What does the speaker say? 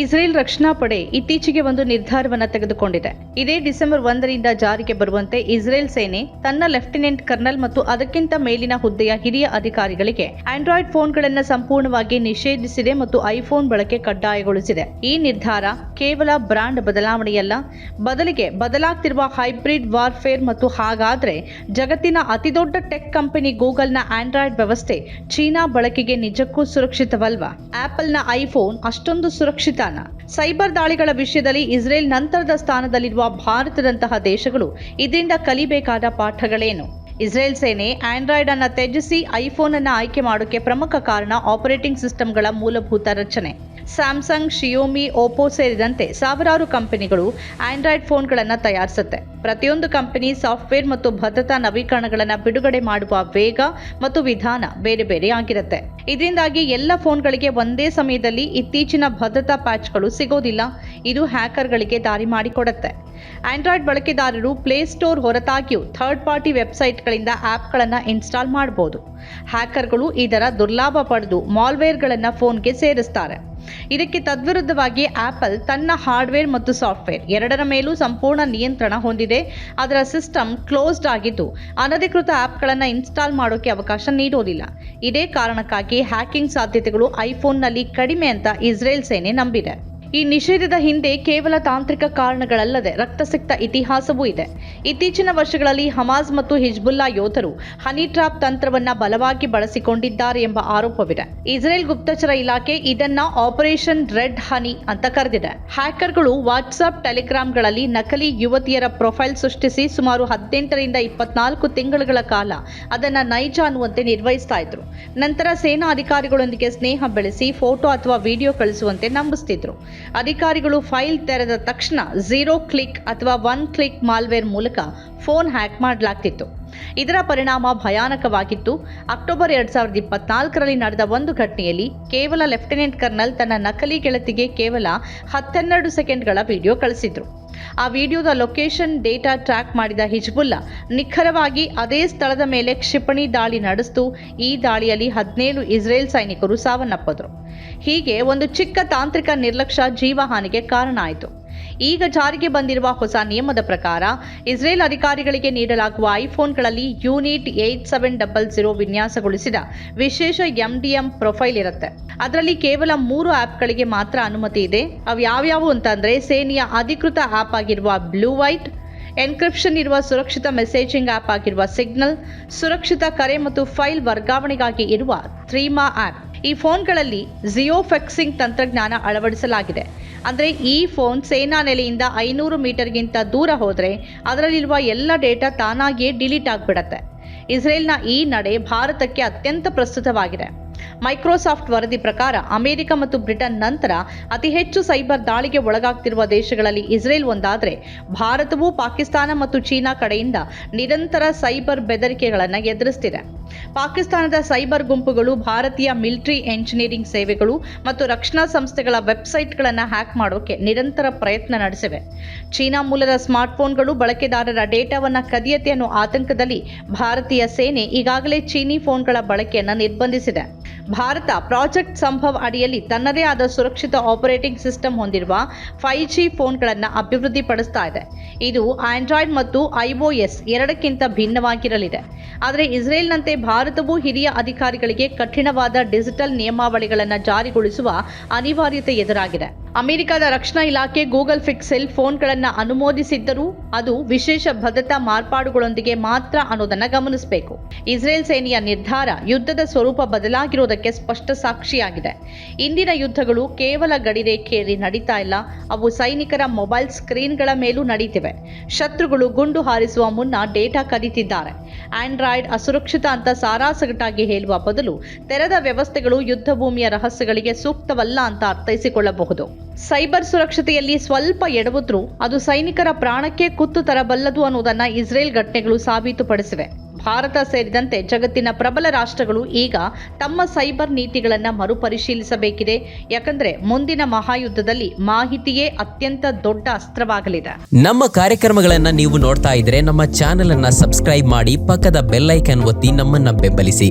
Israel ರಕ್ಷಣಾ ಪಡೆ ಇತ್ತೀಚೆಗೆ ಒಂದು ನಿರ್ಧಾರವನ್ನು ತೆಗೆದುಕೊಂಡಿದೆ. ಇದೇ ಡಿಸೆಂಬರ್ ಒಂದರಿಂದ ಜಾರಿಗೆ ಬರುವಂತೆ ಇಸ್ರೇಲ್ ಸೇನೆ ತನ್ನ ಲೆಫ್ಟಿನೆಂಟ್ ಕರ್ನಲ್ ಮತ್ತು ಅದಕ್ಕಿಂತ ಮೇಲಿನ ಹುದ್ದೆಯ ಹಿರಿಯ ಅಧಿಕಾರಿಗಳಿಗೆ ಆಂಡ್ರಾಯ್ಡ್ ಫೋನ್ಗಳನ್ನು ಸಂಪೂರ್ಣವಾಗಿ ನಿಷೇಧಿಸಿದೆ ಮತ್ತು ಐಫೋನ್ ಬಳಕೆ ಕಡ್ಡಾಯಗೊಳಿಸಿದೆ. ಈ ನಿರ್ಧಾರ ಕೇವಲ ಬ್ರಾಂಡ್ ಬದಲಾವಣೆಯಲ್ಲ, ಬದಲಿಗೆ ಬದಲಾಗ್ತಿರುವ ಹೈಬ್ರಿಡ್ ವಾರ್ಫೇರ್ ಮತ್ತು ಹಾಗಾದ್ರೆ ಜಗತ್ತಿನ ಅತಿದೊಡ್ಡ ಟೆಕ್ ಕಂಪನಿ ಗೂಗಲ್ನ ಆಂಡ್ರಾಯ್ಡ್ ವ್ಯವಸ್ಥೆ ಚೀನಾ ಬಳಕೆಗೆ ನಿಜಕ್ಕೂ ಸುರಕ್ಷಿತವಲ್ವಾ? ಆಪಲ್ನ ಐಫೋನ್ ಅಷ್ಟೊಂದು ಸುರಕ್ಷಿತಾನ? ಸೈಬರ್ ದಾಳಿಗಳ ವಿಷಯದಲ್ಲಿ ಇಸ್ರೇಲ್ ನಂತರದ ಸ್ಥಾನದಲ್ಲಿರುವ ಭಾರತದಂತಹ ದೇಶಗಳು ಇದರಿಂದ ಕಲಿಬೇಕಾದ ಪಾಠಗಳೇನು? ಇಸ್ರೇಲ್ ಸೇನೆ ಆಂಡ್ರಾಯ್ಡ್ ಅನ್ನ ತ್ಯಜಿಸಿ ಐಫೋನ್ ಅನ್ನು ಆಯ್ಕೆ ಮಾಡೋಕೆ ಪ್ರಮುಖ ಕಾರಣ ಆಪರೇಟಿಂಗ್ ಸಿಸ್ಟಮ್ಗಳ ಮೂಲಭೂತ ರಚನೆ. ಸ್ಯಾಮ್ಸಂಗ್ ಶಿಯೋಮಿ ಓಪೋ ಸೇರಿದಂತೆ ಸಾವಿರಾರು ಕಂಪನಿಗಳು ಆಂಡ್ರಾಯ್ಡ್ ಫೋನ್ಗಳನ್ನು ತಯಾರಿಸುತ್ತೆ. ಪ್ರತಿಯೊಂದು ಕಂಪನಿ ಸಾಫ್ಟ್ವೇರ್ ಮತ್ತು ಭದ್ರತಾ ನವೀಕರಣಗಳನ್ನು ಬಿಡುಗಡೆ ಮಾಡುವ ವೇಗ ಮತ್ತು ವಿಧಾನ ಬೇರೆ ಬೇರೆ ಆಗಿರುತ್ತೆ. ಇದರಿಂದಾಗಿ ಎಲ್ಲ ಫೋನ್ಗಳಿಗೆ ಒಂದೇ ಸಮಯದಲ್ಲಿ ಇತ್ತೀಚಿನ ಭದ್ರತಾ ಪ್ಯಾಚ್ಗಳು ಸಿಗೋದಿಲ್ಲ. ಇದು ಹ್ಯಾಕರ್ಗಳಿಗೆ ದಾರಿ ಮಾಡಿಕೊಡುತ್ತೆ. ಆಂಡ್ರಾಯ್ಡ್ ಬಳಕೆದಾರರು ಪ್ಲೇಸ್ಟೋರ್ ಹೊರತಾಗಿಯೂ ಥರ್ಡ್ ಪಾರ್ಟಿ ವೆಬ್ಸೈಟ್ಗಳಿಂದ ಆ್ಯಪ್ಗಳನ್ನು ಇನ್ಸ್ಟಾಲ್ ಮಾಡಬಹುದು ಹ್ಯಾಕರ್ಗಳು ಇದರ ದುರ್ಲಾಭ ಪಡೆದು ಮಾಲ್ವೇರ್ಗಳನ್ನು ಫೋನ್ಗೆ ಸೇರಿಸ್ತಾರೆ. ಇದಕ್ಕೆ ತದ್ವಿರುದ್ಧವಾಗಿ ಆಪಲ್ ತನ್ನ ಹಾರ್ಡ್ವೇರ್ ಮತ್ತು ಸಾಫ್ಟ್ವೇರ್ ಎರಡರ ಮೇಲೂ ಸಂಪೂರ್ಣ ನಿಯಂತ್ರಣ ಹೊಂದಿದೆ. ಅದರ ಸಿಸ್ಟಮ್ ಕ್ಲೋಸ್ಡ್ ಆಗಿದ್ದು, ಅನಧಿಕೃತ ಆ್ಯಪ್ಗಳನ್ನು ಇನ್ಸ್ಟಾಲ್ ಮಾಡೋಕೆ ಅವಕಾಶ ನೀಡೋದಿಲ್ಲ. ಇದೇ ಕಾರಣಕ್ಕಾಗಿ ಹ್ಯಾಕಿಂಗ್ ಸಾಧ್ಯತೆಗಳು ಐಫೋನ್ನಲ್ಲಿ ಕಡಿಮೆ ಅಂತ ಇಸ್ರೇಲ್ ಸೇನೆ ನಂಬಿದೆ. ಈ ನಿಷೇಧದ ಹಿಂದೆ ಕೇವಲ ತಾಂತ್ರಿಕ ಕಾರಣಗಳಲ್ಲದೆ ರಕ್ತಸಿಕ್ತ ಇತಿಹಾಸವೂ ಇದೆ. ಇತ್ತೀಚಿನ ವರ್ಷಗಳಲ್ಲಿ ಹಮಾಸ್ ಮತ್ತು ಹಿಜ್ಬುಲ್ಲಾ ಯೋಧರು ಹನಿ ಟ್ರಾಪ್ ತಂತ್ರವನ್ನ ಬಲವಾಗಿ ಬಳಸಿಕೊಂಡಿದ್ದಾರೆ ಎಂಬ ಆರೋಪವಿದೆ. ಇಸ್ರೇಲ್ ಗುಪ್ತಚರ ಇಲಾಖೆ ಇದನ್ನ ಆಪರೇಷನ್ ರೆಡ್ ಹನಿ ಅಂತ ಕರೆದಿದೆ. ಹ್ಯಾಕರ್ಗಳು ವಾಟ್ಸ್ಆಪ್ ಟೆಲಿಗ್ರಾಮ್ಗಳಲ್ಲಿ ನಕಲಿ ಯುವತಿಯರ ಪ್ರೊಫೈಲ್ ಸೃಷ್ಟಿಸಿ ಸುಮಾರು ಹದಿನೆಂಟರಿಂದ ಇಪ್ಪತ್ನಾಲ್ಕು ತಿಂಗಳುಗಳ ಕಾಲ ಅದನ್ನ ನೈಜ ಅನ್ನುವಂತೆ ನಿರ್ವಹಿಸ್ತಾ ಇದ್ರು. ನಂತರ ಸೇನಾ ಅಧಿಕಾರಿಗಳೊಂದಿಗೆ ಸ್ನೇಹ ಬೆಳೆಸಿ, ಫೋಟೋ ಅಥವಾ ವಿಡಿಯೋ ಕಳಿಸುವಂತೆ ನಂಬಿಸ್ತಿದ್ರು. ಅಧಿಕಾರಿಗಳು ಫೈಲ್ ತೆರೆದ ತಕ್ಷಣ ಝೀರೋ ಕ್ಲಿಕ್ ಅಥವಾ ಒನ್ ಕ್ಲಿಕ್ ಮಾಲ್ವೇರ್ ಮೂಲಕ ಫೋನ್ ಹ್ಯಾಕ್ ಮಾಡಲಾಗ್ತಿತ್ತು. ಇದರ ಪರಿಣಾಮ ಭಯಾನಕವಾಗಿತ್ತು. ಅಕ್ಟೋಬರ್ ಎರಡ್ ಸಾವಿರದ ಇಪ್ಪತ್ನಾಲ್ಕರಲ್ಲಿ ನಡೆದ ಒಂದು ಘಟನೆಯಲ್ಲಿ ಕೇವಲ ಲೆಫ್ಟಿನೆಂಟ್ ಕರ್ನಲ್ ತನ್ನ ನಕಲಿ ಗೆಳತಿಗೆ ಕೇವಲ ಹತ್ತೆರಡು ಸೆಕೆಂಡ್ಗಳ ವಿಡಿಯೋ ಕಳಿಸಿದ್ರು. ಆ ವಿಡಿಯೋದ ಲೊಕೇಶನ್ ಡೇಟಾ ಟ್ರ್ಯಾಕ್ ಮಾಡಿದ ಹಿಜ್ಬುಲ್ಲಾ ನಿಖರವಾಗಿ ಅದೇ ಸ್ಥಳದ ಮೇಲೆ ಕ್ಷಿಪಣಿ ದಾಳಿ ನಡೆಸಿತು. ಈ ದಾಳಿಯಲ್ಲಿ ಹದಿನೇಳು ಇಸ್ರೇಲ್ ಸೈನಿಕರು ಸಾವನ್ನಪ್ಪಿದ್ರು. ಹೀಗೆ ಒಂದು ಚಿಕ್ಕ ತಾಂತ್ರಿಕ ನಿರ್ಲಕ್ಷ್ಯ ಜೀವಹಾನಿಗೆ ಕಾರಣ ಆಯಿತು. ಈಗ ಜಾರಿಗೆ ಬಂದಿರುವ ಹೊಸ ನಿಯಮದ ಪ್ರಕಾರ ಇಸ್ರೇಲ್ ಅಧಿಕಾರಿಗಳಿಗೆ ನೀಡಲಾಗುವ ಐಫೋನ್ಗಳಲ್ಲಿ unit eight seven double zero ವಿನ್ಯಾಸಗೊಳಿಸಿದ ವಿಶೇಷ ಎಂಡಿಎಂ ಪ್ರೊಫೈಲ್ ಇರುತ್ತೆ. ಅದರಲ್ಲಿ ಕೇವಲ ಮೂರು ಆ್ಯಪ್ಗಳಿಗೆ ಮಾತ್ರ ಅನುಮತಿ ಇದೆ. ಅವು ಯಾವ್ಯಾವು ಅಂತಂದ್ರೆ ಸೇನೆಯ ಅಧಿಕೃತ ಆ್ಯಪ್ ಆಗಿರುವ ಬ್ಲೂ ವೈಟ್, ಎನ್ಕ್ರಿಪ್ಷನ್ ಇರುವ ಸುರಕ್ಷಿತ ಮೆಸೇಜಿಂಗ್ ಆ್ಯಪ್ ಆಗಿರುವ ಸಿಗ್ನಲ್, ಸುರಕ್ಷಿತ ಕರೆ ಮತ್ತು ಫೈಲ್ ವರ್ಗಾವಣೆಗಾಗಿ ಇರುವ ಥ್ರೀಮಾ ಆ್ಯಪ್ ಈ ಫೋನ್ಗಳಲ್ಲಿ ಜಿಯೋಫೆಕ್ಸಿಂಗ್ ತಂತ್ರಜ್ಞಾನ ಅಳವಡಿಸಲಾಗಿದೆ. ಅಂದರೆ ಈ ಫೋನ್ ಸೇನಾ ನೆಲೆಯಿಂದ ಐನೂರು ಮೀಟರ್ಗಿಂತ ದೂರ ಹೋದರೆ ಅದರಲ್ಲಿರುವ ಎಲ್ಲ ಡೇಟಾ ತಾನಾಗಿಯೇ ಡಿಲೀಟ್ ಆಗಿಬಿಡತ್ತೆ. ಇಸ್ರೇಲ್ನ ಈ ನಡೆ ಭಾರತಕ್ಕೆ ಅತ್ಯಂತ ಪ್ರಸ್ತುತವಾಗಿದೆ. ಮೈಕ್ರೋಸಾಫ್ಟ್ ವರದಿ ಪ್ರಕಾರ ಅಮೆರಿಕ ಮತ್ತು ಬ್ರಿಟನ್ ನಂತರ ಅತಿ ಹೆಚ್ಚು ಸೈಬರ್ ದಾಳಿಗೆ ಒಳಗಾಗ್ತಿರುವ ದೇಶಗಳಲ್ಲಿ ಇಸ್ರೇಲ್ ಒಂದಾದರೆ ಭಾರತವು ಪಾಕಿಸ್ತಾನ ಮತ್ತು ಚೀನಾ ಕಡೆಯಿಂದ ನಿರಂತರ ಸೈಬರ್ ಬೆದರಿಕೆಗಳನ್ನು ಎದುರಿಸ್ತಿದೆ. ಪಾಕಿಸ್ತಾನದ ಸೈಬರ್ ಗುಂಪುಗಳು ಭಾರತೀಯ ಮಿಲಿಟರಿ ಎಂಜಿನಿಯರಿಂಗ್ ಸೇವೆಗಳು ಮತ್ತು ರಕ್ಷಣಾ ಸಂಸ್ಥೆಗಳ ವೆಬ್ಸೈಟ್ಗಳನ್ನು ಹ್ಯಾಕ್ ಮಾಡೋಕೆ ನಿರಂತರ ಪ್ರಯತ್ನ ನಡೆಸಿವೆ. ಚೀನಾ ಮೂಲದ ಸ್ಮಾರ್ಟ್ಫೋನ್ಗಳು ಬಳಕೆದಾರರ ಡೇಟಾವನ್ನು ಕದಿಯತೆ ಅನ್ನೋ ಆತಂಕದಲ್ಲಿ ಭಾರತೀಯ ಸೇನೆ ಈಗಾಗಲೇ ಚೀನಿ ಫೋನ್ಗಳ ಬಳಕೆಯನ್ನು ನಿರ್ಬಂಧಿಸಿದೆ. ಭಾರತ ಪ್ರಾಜೆಕ್ಟ್ ಸಂಭವ್ ಅಡಿಯಲ್ಲಿ ತನ್ನದೇ ಆದ ಸುರಕ್ಷಿತ ಆಪರೇಟಿಂಗ್ ಸಿಸ್ಟಮ್ ಹೊಂದಿರುವ ಫೈವ್ ಜಿ ಫೋನ್ಗಳನ್ನು ಅಭಿವೃದ್ಧಿಪಡಿಸ್ತಾ ಇದೆ. ಇದು ಆಂಡ್ರಾಯ್ಡ್ ಮತ್ತು ಐಒಎಸ್ ಎರಡಕ್ಕಿಂತ ಭಿನ್ನವಾಗಿರಲಿದೆ. ಆದರೆ ಇಸ್ರೇಲ್ನಂತೆ ಭಾರತವು ಹಿರಿಯ ಅಧಿಕಾರಿಗಳಿಗೆ ಕಠಿಣವಾದ ಡಿಜಿಟಲ್ ನಿಯಮಾವಳಿಗಳನ್ನು ಜಾರಿಗೊಳಿಸುವ ಅನಿವಾರ್ಯತೆ ಎದುರಾಗಿದೆ. ಅಮೆರಿಕದ ರಕ್ಷಣಾ ಇಲಾಖೆ ಗೂಗಲ್ ಫಿಕ್ಸೆಲ್ ಫೋನ್ಗಳನ್ನು ಅನುಮೋದಿಸಿದ್ದರೂ ಅದು ವಿಶೇಷ ಭದ್ರತಾ ಮಾರ್ಪಾಡುಗಳೊಂದಿಗೆ ಮಾತ್ರ ಅನ್ನೋದನ್ನು ಗಮನಿಸಬೇಕು. ಇಸ್ರೇಲ್ ಸೇನೆಯ ನಿರ್ಧಾರ ಯುದ್ಧದ ಸ್ವರೂಪ ಬದಲಾಗಿರುವುದಕ್ಕೆ ಸ್ಪಷ್ಟ ಸಾಕ್ಷಿಯಾಗಿದೆ. ಇಂದಿನ ಯುದ್ಧಗಳು ಕೇವಲ ಗಡಿರೇಖೆಯಲ್ಲಿ ನಡೀತಾ ಇಲ್ಲ, ಅವು ಸೈನಿಕರ ಮೊಬೈಲ್ ಸ್ಕ್ರೀನ್ಗಳ ಮೇಲೂ ನಡೀತಿವೆ. ಶತ್ರುಗಳು ಗುಂಡು ಹಾರಿಸುವ ಮುನ್ನ ಡೇಟಾ ಕದೀತಿದ್ದಾರೆ. ಆಂಡ್ರಾಯ್ಡ್ ಅಸುರಕ್ಷಿತ ಅಂತ ಸಾರಾಸಗಟಾಗಿ ಹೇಳುವ ಬದಲು ತೆರೆದ ವ್ಯವಸ್ಥೆಗಳು ಯುದ್ಧ ಭೂಮಿಯ ರಹಸ್ಯಗಳಿಗೆ ಸೂಕ್ತವಲ್ಲ ಅಂತ ಅರ್ಥೈಸಿಕೊಳ್ಳಬಹುದು. ಸೈಬರ್ ಸುರಕ್ಷತೆಯಲ್ಲಿ ಸ್ವಲ್ಪ ಎಡವುದ್ರೂ, ಅದು ಸೈನಿಕರ ಪ್ರಾಣಕ್ಕೆ ಕುತ್ತು ತರಬಲ್ಲದು ಅನ್ನೋದನ್ನ ಇಸ್ರೇಲ್ ಘಟನೆಗಳು ಸಾಬೀತುಪಡಿಸಿವೆ. ಭಾರತ ಸೇರಿದಂತೆ ಜಗತ್ತಿನ ಪ್ರಬಲ ರಾಷ್ಟ್ರಗಳು ಈಗ ತಮ್ಮ ಸೈಬರ್ ನೀತಿಗಳನ್ನು ಮರುಪರಿಶೀಲಿಸಬೇಕಿದೆ. ಯಾಕಂದ್ರೆ ಮುಂದಿನ ಮಹಾಯುದ್ಧದಲ್ಲಿ ಮಾಹಿತಿಯೇ ಅತ್ಯಂತ ದೊಡ್ಡ ಅಸ್ತ್ರವಾಗಲಿದೆ. ನಮ್ಮ ಕಾರ್ಯಕ್ರಮಗಳನ್ನು ನೀವು ನೋಡ್ತಾ ಇದ್ರೆ ನಮ್ಮ ಚಾನೆಲ್ ಅನ್ನ ಸಬ್ಸ್ಕ್ರೈಬ್ ಮಾಡಿ ಪಕ್ಕದ ಬೆಲ್ಲೈಕನ್ ಒತ್ತಿ ನಮ್ಮನ್ನ ಬೆಂಬಲಿಸಿ.